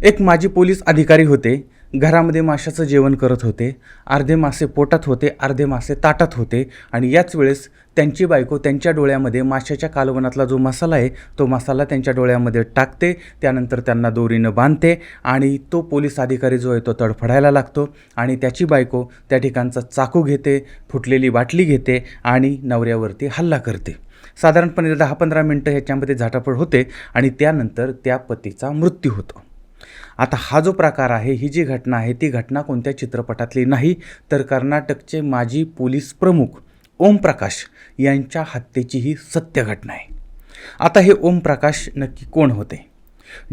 एक माजी पोलीस अधिकारी होते. घरामध्ये माशाचं जेवण करत होते. अर्धे मासे पोटात होते अर्धे मासे ताटात होते आणि याच वेळेस त्यांची बायको त्यांच्या डोळ्यामध्ये माशाच्या कालवनातला जो मसाला आहे तो मसाला त्यांच्या डोळ्यामध्ये टाकते. त्यानंतर त्यांना दोरीनं बांधते आणि तो पोलीस अधिकारी जो आहे तो तडफडायला लागतो आणि त्याची बायको त्या ठिकाणचा चाकू घेते फुटलेली बाटली घेते आणि नवऱ्यावरती हल्ला करते. साधारणपणे दहा पंधरा मिनटं ह्याच्यामध्ये झाटापड होते आणि त्यानंतर त्या पतीचा मृत्यू होतो. आता हा जो प्रकार आहे ही जी घटना आहे ती घटना कोणत्या चित्रपटातली नाही तर कर्नाटकचे माजी पोलीस प्रमुख ओमप्रकाश यांच्या हत्येची ही सत्य घटना आहे. आता हे ओमप्रकाश नक्की कोण होते?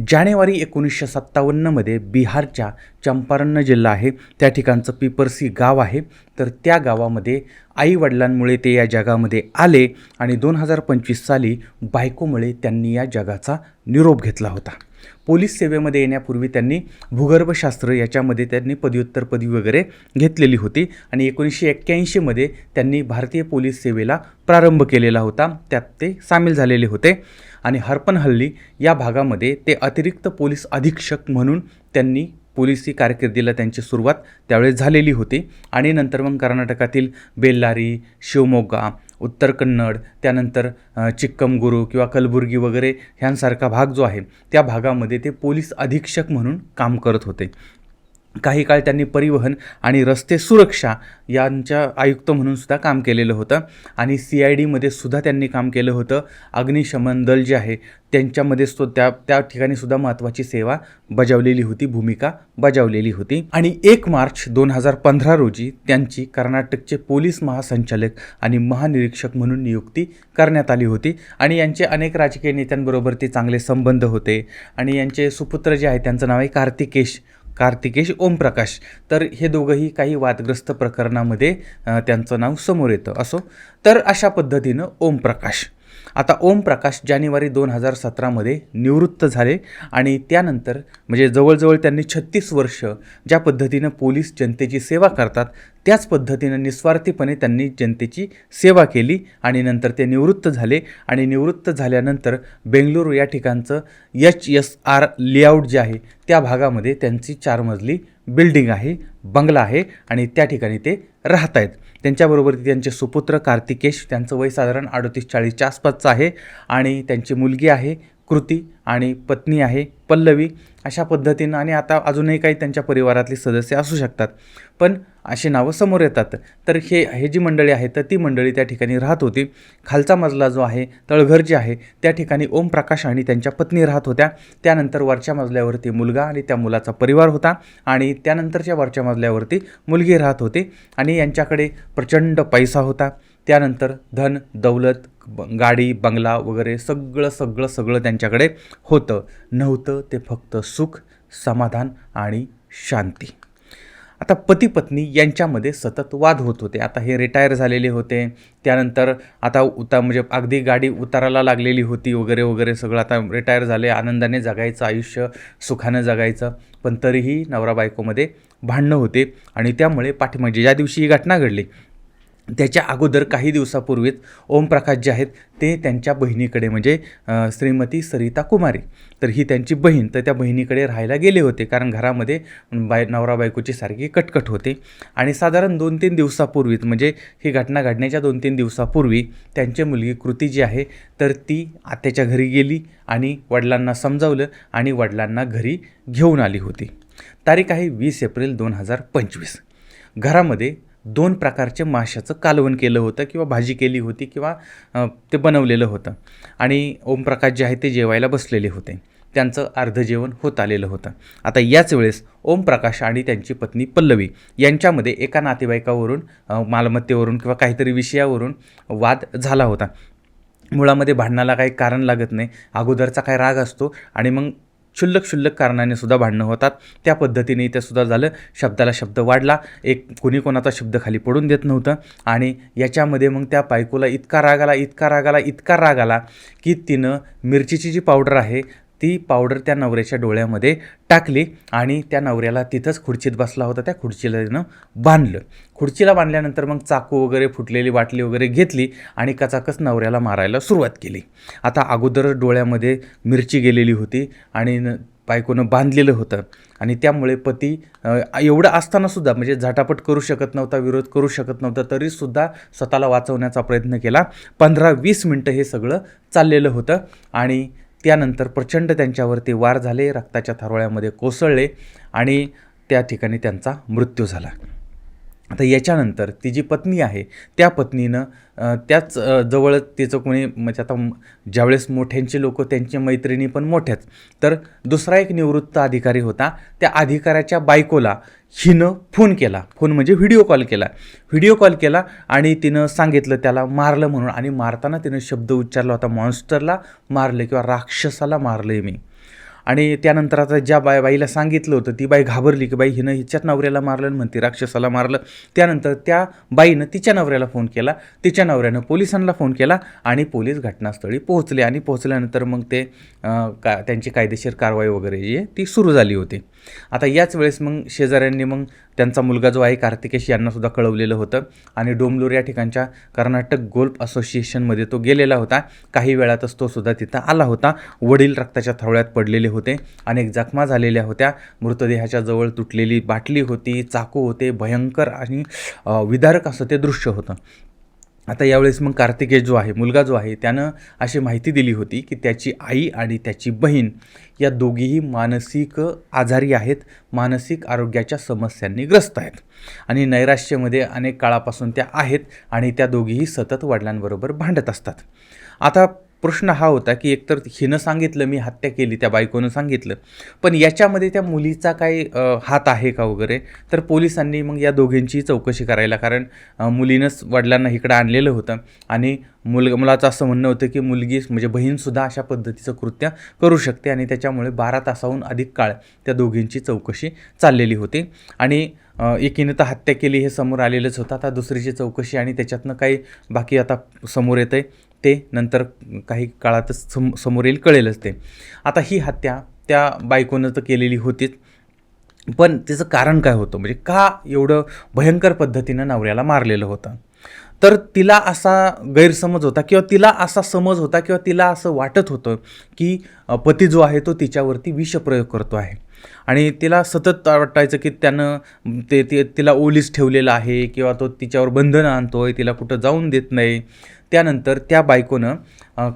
जानेवारी एकोणीसशे सत्तावन्नमध्ये बिहारच्या चंपारण जिल्हा आहे. त्या ठिकाणचं पिपरसी गाव आहे. तर त्या गावामध्ये आईवडिलांमुळे ते या जगामध्ये आले आणि दोन हजार पंचवीस साली बायकोमुळे त्यांनी या जगाचा निरोप घेतला होता. पोलीस सेवेमध्ये येण्यापूर्वी त्यांनी भूगर्भशास्त्र याच्यामध्ये त्यांनी पदव्युत्तर पदवी वगैरे घेतलेली होती आणि एकोणीसशे एक्क्याऐंशीमध्ये त्यांनी भारतीय पोलीस सेवेला प्रारंभ केलेला होता. त्यात ते सामील झालेले होते. आणि हरपनहल्ली या भागामध्ये ते अतिरिक्त पोलीस अधीक्षक म्हणून त्यांनी पोलिसी कारकिर्दीला त्यांची सुरुवात त्यावेळेस झालेली होती. आणि नंतर मग कर्नाटकातील बेल्लारी शिवमोगा उत्तर कन्नड त्यानंतर चिक्कमगुरू किंवा कलबुर्गी वगैरे ह्यांसारखा भाग जो आहे त्या भागामध्ये ते पोलीस अधीक्षक म्हणून काम करत होते. काही काळ त्यांनी परिवहन आणि रस्ते सुरक्षा यांच्या आयुक्त म्हणून सुद्धा काम केलेलं होतं. आणि सी आय डीमध्ये सुद्धा त्यांनी काम केलं होतं. अग्निशमन दल जे आहे त्यांच्यामध्ये सु त्या त्या ठिकाणी सुद्धा महत्त्वाची सेवा बजावलेली होती भूमिका बजावलेली होती. आणि एक मार्च दोन हजार पंधरा रोजी त्यांची कर्नाटकचे पोलीस महासंचालक आणि महानिरीक्षक म्हणून नियुक्ती करण्यात आली होती. आणि यांचे अनेक राजकीय नेत्यांबरोबर ते चांगले संबंध होते. आणि यांचे सुपुत्र जे आहे त्यांचं नाव आहे कार्तिकेश कार्तिकेश ओमप्रकाश. तर हे दोघंही काही वादग्रस्त प्रकरणामध्ये त्यांचं नाव समोर येतं असो. तर अशा पद्धतीनं ओमप्रकाश. आता ओमप्रकाश जानेवारी दोन हजार सतरामध्ये निवृत्त झाले आणि त्यानंतर म्हणजे जवळजवळ त्यांनी छत्तीस वर्ष ज्या पद्धतीनं पोलीस जनतेची सेवा करतात त्याच पद्धतीनं निस्वार्थीपणे त्यांनी जनतेची सेवा केली आणि नंतर ते निवृत्त झाले. आणि निवृत्त झाल्यानंतर बेंगलुरू या ठिकाणचं एच एस आर लेआउट जे आहे त्या भागामध्ये त्यांची चार मजली बिल्डिंग आहे बंगला आहे आणि त्या ठिकाणी ते राहत आहेत त्यांच्याबरोबर त्यांचे सुपुत्र कार्तिकेश त्यांचं वय साधारण अडतीस चाळीसच्या आसपासचं आहे आणि त्यांची मुलगी आहे कृती आणि पत्नी आहे पल्लवी अशा पद्धतीनं आणि आता अजूनही काही त्यांच्या परिवारातले सदस्य असू शकतात. पण अशी नावं समोर येतात. तर हे हे जी मंडळी आहे तर ती मंडळी त्या ठिकाणी राहत होती. खालचा मजला जो आहे तळघर जे आहे त्या ठिकाणी ओमप्रकाश आणि त्यांच्या पत्नी राहत होत्या. त्यानंतर वरच्या मजल्यावरती मुलगा आणि त्या मुलाचा परिवार होता आणि त्यानंतरच्या वरच्या मजल्यावरती मुलगी राहत होती आणि यांच्याकडे प्रचंड पैसा होता. त्यानंतर धन दौलत गाडी बंगला वगैरे सगळं सगळं सगळं त्यांच्याकडे होतं. नव्हतं ते फक्त सुख समाधान आणि शांती. आता पती पत्नी यांच्यामध्ये सतत वाद होत होते. आता हे रिटायर झालेले होते. त्यानंतर आता उता म्हणजे अगदी गाडी उताराला लागलेली होती वगैरे वगैरे सगळं. आता रिटायर झाले आनंदाने जगायचं आयुष्य सुखानं जगायचं. पण तरीही नवरा बायकोमध्ये भांडणं होते आणि त्यामुळे पाठी म्हणजे ज्या दिवशी ही घटना घडली त्याच्या अगोदर काही दिवसापूर्वीच ओमप्रकाश जे आहेत ते त्यांच्या बहिणीकडे म्हणजे श्रीमती सरिता कुमारी. तर ही त्यांची बहीण तर त्या बहिणीकडे राहायला गेले होते कारण घरामध्ये बाय नवरा बायकोची सारखी कटकट होते. आणि साधारण दोन तीन दिवसापूर्वीच म्हणजे ही घटना घडण्याच्या दोन तीन दिवसापूर्वी त्यांची मुलगी कृती जी आहे तर ती आत्याच्या घरी गेली आणि वडिलांना समजावलं आणि वडिलांना घरी घेऊन आली होती. तारीख आहे वीस एप्रिल दोन हजार पंचवीस. घरामध्ये दोन प्रकारचे माशाचं कालवण केलं होतं किंवा भाजी केली होती किंवा ते बनवलेलं होतं. आणि ओमप्रकाश जे आहे ते जेवायला बसलेले होते. त्यांचं अर्ध जेवण होत आलेलं होतं. आता याच वेळेस ओमप्रकाश आणि त्यांची पत्नी पल्लवी यांच्यामध्ये एका नातेवाईकावरून मालमत्तेवरून किंवा काहीतरी विषयावरून वाद झाला होता. मुळामध्ये भांडणाला काही कारण लागत नाही. अगोदरचा काय राग असतो आणि मग क्षुल्लक क्षुल्लक कारणाने सुद्धा भांडणं होतात. त्या पद्धतीने इथे सुद्धा झालं. शब्दाला शब्द वाढला. एक कोणी कोणाचा शब्द खाली पडून देत नव्हतं. आणि याच्यामध्ये मग त्या बायकोला इतका राग आला इतका राग आला इतका राग आला की तिनं मिरचीची जी पावडर आहे ती पावडर त्या नवऱ्याच्या डोळ्यामध्ये टाकली आणि त्या नवऱ्याला तिथंच खुर्चीत बसला होता. त्या खुर्चीला तिनं बांधलं. खुर्चीला बांधल्यानंतर मग चाकू वगैरे फुटलेली बाटली वगैरे घेतली आणि कचाकच नवऱ्याला मारायला सुरुवात केली. आता अगोदरच डोळ्यामध्ये मिरची गेलेली होती आणि न- बायकोनं बांधलेलं होतं आणि त्यामुळे पती एवढं असतानासुद्धा म्हणजे झटापट करू शकत नव्हता विरोध करू शकत नव्हता तरीसुद्धा स्वतःला वाचवण्याचा प्रयत्न केला. पंधरा वीस मिनटं हे सगळं चाललेलं होतं आणि त्यानंतर प्रचंड त्यांच्यावरती वार झाले रक्ताच्या थारोळ्यामध्ये कोसळले आणि त्या ठिकाणी त्यांचा मृत्यू झाला. आता याच्यानंतर ती जी पत्नी आहे त्या पत्नीनं त्याच जवळ तिचं कोणी म्हणजे आता ज्यावेळेस मोठ्यांची लोक त्यांची मैत्रिणी पण मोठ्याच तर दुसरा एक निवृत्त अधिकारी होता. त्या अधिकाऱ्याच्या बायकोला हिनं फोन केला. फोन म्हणजे व्हिडिओ कॉल केला. व्हिडिओ कॉल केला आणि तिनं सांगितलं त्याला मारलं म्हणून. आणि मारताना तिनं शब्द उच्चारला होता मॉन्स्टरला मारलं किंवा राक्षसाला मारलं मी. आणि त्यानंतर आता ज्या बाय बाईला सांगितलं होतं ती बाई घाबरली की बाई हिनं हिच्याच नवऱ्याला मारलं आणि म्हणते राक्षसाला मारलं. त्यानंतर त्या बाईनं तिच्या नवऱ्याला फोन केला. तिच्या नवऱ्यानं पोलिसांना फोन केला आणि पोलीस घटनास्थळी पोहोचले. आणि पोहोचल्यानंतर मग ते का त्यांची कायदेशीर कारवाई वगैरे जी ती सुरू झाली होती. आता याच वेळेस मग शेजाऱ्यांनी मग त्यांचा मुलगा जो आहे कार्तिकेश यांनासुद्धा कळवलेलं होतं. आणि डोंबलूर या ठिकाणच्या कर्नाटक गोल्फ असोसिएशनमध्ये तो गेलेला होता. काही वेळातच तो सुद्धा तिथं आला होता. वडील रक्ताच्या थवळ्यात पडलेले होते अनेक जखमा झालेल्या होत्या. मृतदेहाच्या जवळ तुटलेली बाटली होती चाकू होते भयंकर आणि विदारक असं ते दृश्य होतं. आता यावेळेस मग कार्तिकेय जो आहे मुलगा जो आहे त्यानं अशी माहिती दिली होती की त्याची आई आणि त्याची बहीण या दोघीही मानसिक आजारी आहेत मानसिक आरोग्याच्या समस्यांनी ग्रस्त आहेत. आणि नैराश्यामध्ये अनेक काळापासून त्या आहेत आणि त्या दोघीही सतत वडिलांबरोबर भांडत असतात. आता प्रश्न हा होता की एकतर हिनं सांगितलं मी हत्या केली त्या बायकोनं सांगितलं. पण याच्यामध्ये त्या मुलीचा काही हात आहे का वगैरे? तर पोलिसांनी मग या दोघींची चौकशी करायला कारण मुलीनंच वडिलांना इकडं आणलेलं होतं. आणि मुल मुलाचं असं म्हणणं होतं की मुलगी म्हणजे बहीणसुद्धा अशा पद्धतीचं कृत्य करू शकते आणि त्याच्यामुळे बारा तासाहून अधिक काळ त्या दोघींची चौकशी चाललेली होती. आणि एकीनं तर हत्या केली हे समोर आलेलंच होतं. आता दुसरीची चौकशी आणि त्याच्यातनं काही बाकी आता समोर येतं आहे ते नंतर काही काळातच सम समोर येईल कळेलच ते. आता ही हत्या त्या बायकोनं तर केलेली होतीच. पण त्याचं कारण काय होतं? म्हणजे का एवढं भयंकर पद्धतीनं नवऱ्याला मारलेलं होतं? तर तिला असा गैरसमज होता किंवा तिला असा समज होता किंवा तिला असं वाटत होतं की पती जो आहे तो तिच्यावरती विषप्रयोग करतो आहे. आणि तिला सतत वाटायचं की त्यानं ते ते तिला ओलीस ठेवलेलं आहे किंवा तो तिच्यावर बंधनं आहे तिला कुठं जाऊन देत नाही. त्यानंतर त्या बायकोनं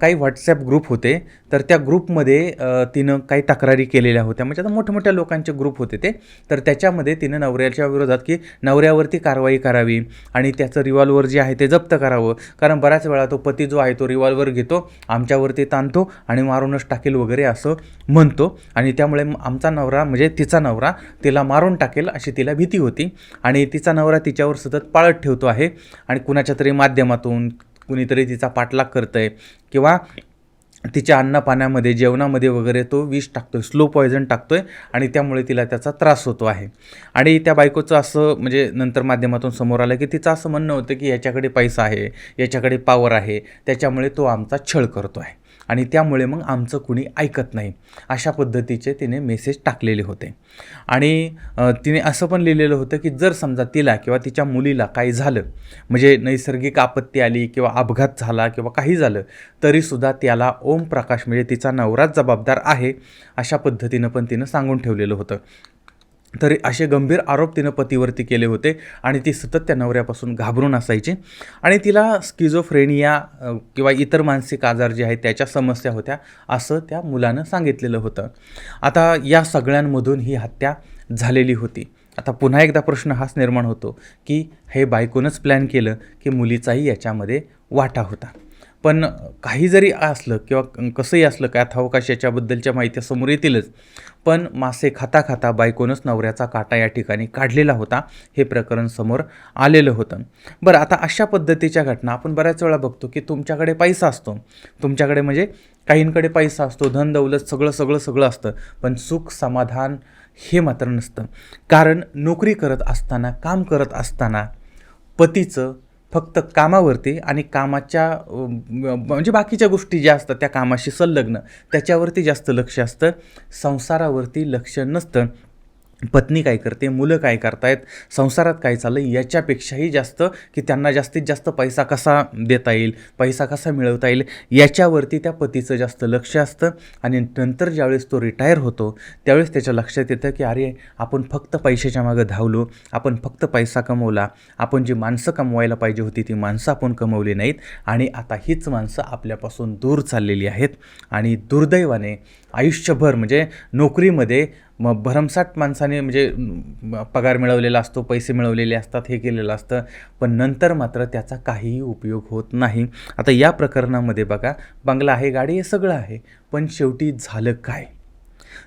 काही व्हॉट्सॲप ग्रुप होते. तर त्या ग्रुपमध्ये तिनं काही तक्रारी केलेल्या होत्या. म्हणजे आता मोठमोठ्या लोकांचे ग्रुप होते ते. तर त्याच्यामध्ये तिनं नवऱ्याच्या विरोधात की नवऱ्यावरती कारवाई करावी आणि त्याचं रिव्हॉल्वर जे आहे ते जप्त करावं. कारण बऱ्याच वेळा तो पती जो आहे तो रिव्हॉल्वर घेतो आमच्यावरती ताणतो आणि मारूनच टाकेल वगैरे असं म्हणतो. आणि त्यामुळे आमचा नवरा म्हणजे तिचा नवरा तिला मारून टाकेल अशी तिला भीती होती. आणि तिचा नवरा तिच्यावर सतत पाळत ठेवतो आहे. आणि कुणाच्या तरी माध्यमातून कुणीतरी तिचा पाठलाग करतंय किंवा तिच्या अन्नपाण्यामध्ये जेवणामध्ये वगैरे तो विष टाकतो आहे स्लो पॉयझन आहे आणि त्यामुळे तिला त्याचा त्रास होतो आहे. आणि त्या बायकोचं असं म्हणजे नंतर माध्यमातून समोर आलं की तिचं असं म्हणणं होतं की याच्याकडे पैसा आहे याच्याकडे पावर आहे त्याच्यामुळे तो आमचा छळ करतो आहे. आणि त्यामुळे मग आमचं कुणी ऐकत नाही. अशा पद्धतीचे तिने मेसेज टाकलेले होते. आणि तिने असं पण लिहिलेलं होतं की जर समजा तिला किंवा तिच्या मुलीला काही झालं म्हणजे नैसर्गिक आपत्ती आली किंवा अपघात झाला किंवा काही झालं तरीसुद्धा त्याला ओम प्रकाश म्हणजे तिचा नवराच जबाबदार आहे अशा पद्धतीनं पण तिनं सांगून ठेवलेलं होतं. तरी असे गंभीर आरोप तिनं पतीवरती केले होते आणि ती सतत त्या नवऱ्यापासून घाबरून असायची. आणि तिला स्किझोफ्रेनिया किंवा इतर मानसिक आजार जे आहेत त्याच्या समस्या होत्या असं त्या मुलानं सांगितलेलं होतं. आता या सगळ्यांमधून ही हत्या झालेली होती. आता पुन्हा एकदा प्रश्न हाच निर्माण होतो की हे बायकोनंच प्लॅन केलं की मुलीचाही याच्यामध्ये वाटा होता. पण काही जरी असलं किंवा क- कसंही असलं काय अवकाश याच्याबद्दलच्या माहिती समोर येतीलच. पण मासे खाता खाता बायकोनंच नवऱ्याचा काटा या ठिकाणी काढलेला होता हे प्रकरण समोर आलेलं होतं. बरं आता अशा पद्धतीच्या घटना आपण बऱ्याच वेळा बघतो की तुमच्याकडे पैसा असतो. तुमच्याकडे म्हणजे काहींकडे पैसा असतो धन दौलत सगळं सगळं सगळं असतं. पण सुख समाधान हे मात्र नसतं. कारण नोकरी करत असताना काम करत असताना पतीचं फक्त कामावरती आणि कामाच्या म्हणजे बाकीच्या गोष्टी ज्या असतात त्या कामाशी संलग्न त्याच्यावरती जास्त लक्ष असतं. संसारावरती लक्ष नसतं. पत्नी काय करते मुलं काय करतायत संसारात काय चाललं याच्यापेक्षाही जास्त की त्यांना जास्तीत जास्त पैसा कसा देता येईल पैसा कसा मिळवता येईल याच्यावरती त्या पतीचं जास्त लक्ष असतं आणि नंतर ज्यावेळेस तो रिटायर होतो त्यावेळेस त्याच्या लक्षात येतं की अरे आपण फक्त पैशाच्या मागं धावलो आपण फक्त पैसा कमवला आपण जी माणसं कमवायला पाहिजे होती ती माणसं आपण कमवली नाहीत आणि आता हीच माणसं आपल्यापासून दूर चाललेली आहेत आणि दुर्दैवाने आयुष्यभर म्हणजे नोकरीमध्ये मग भरमसाठ माणसाने म्हणजे पगार मिळवलेला असतो पैसे मिळवलेले असतात हे केलेलं असतं पण नंतर मात्र त्याचा काहीही उपयोग होत नाही. आता या प्रकरणामध्ये बघा बंगला आहे गाडी हे सगळं आहे पण शेवटी झालं काय?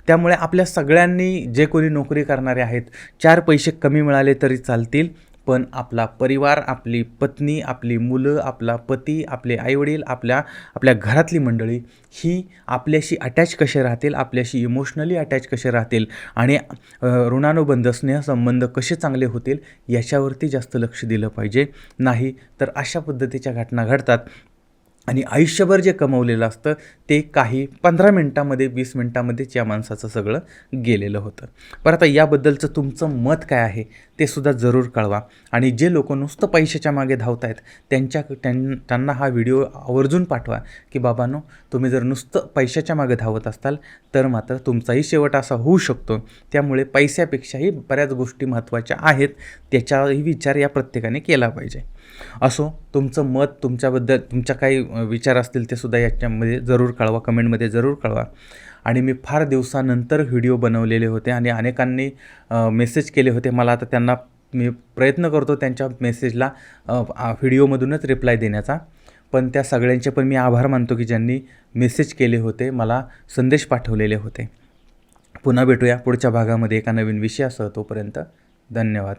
त्यामुळे आपल्या सगळ्यांनी जे कोणी नोकरी करणारे आहेत चार पैसे कमी मिळाले तरी चालतील पण आपला परिवार आपली पत्नी आपली मुलं आपला पती आपले आईवडील आपल्या आपल्या घरातली मंडळी ही आपल्याशी अटॅच कसे राहतील आपल्याशी इमोशनली अटॅच कसे राहतील आणि ऋणानुबंध स्नेहसंबंध कसे चांगले होतील याच्यावरती जास्त लक्ष दिलं पाहिजे. नाही तर अशा पद्धतीच्या घटना घडतात. आणि आयुष्यभर जे कमवलेलं असतं ते काही पंधरा मिनटामध्ये वीस मिनटामध्येच या माणसाचं सगळं गेलेलं होतं. बरं आता याबद्दलचं तुमचं मत काय आहे ते सुद्धा जरूर कळवा. आणि जे लोक नुसतं पैशाच्या मागे धावत आहेत त्यांच्या त्यां त्यांना हा व्हिडिओ आवर्जून पाठवा की बाबांनो तुम्ही जर नुसतं पैशाच्या मागे धावत असाल तर मात्र तुमचाही शेवट असा होऊ शकतो. त्यामुळे पैशापेक्षाही बऱ्याच गोष्टी महत्त्वाच्या आहेत त्याचाही विचार या प्रत्येकाने केला पाहिजे. असो तुमचं मत तुमच्याबद्दल तुमच्या काही विचार असतील ते सुद्धा याच्यामध्ये जरूर कळवा कमेंटमध्ये जरूर कळवा. आणि मी फार दिवसानंतर व्हिडिओ बनवलेले होते आणि अनेकांनी मेसेज केले होते. मला आता त्यांना मी प्रयत्न करतो त्यांच्या मेसेजला व्हिडिओमधूनच रिप्लाय देण्याचा. पण त्या सगळ्यांचे पण मी आभार मानतो की ज्यांनी मेसेज केले होते मला संदेश पाठवलेले होते. पुन्हा भेटूया पुढच्या भागामध्ये एका नवीन विषयासह तोपर्यंत. धन्यवाद.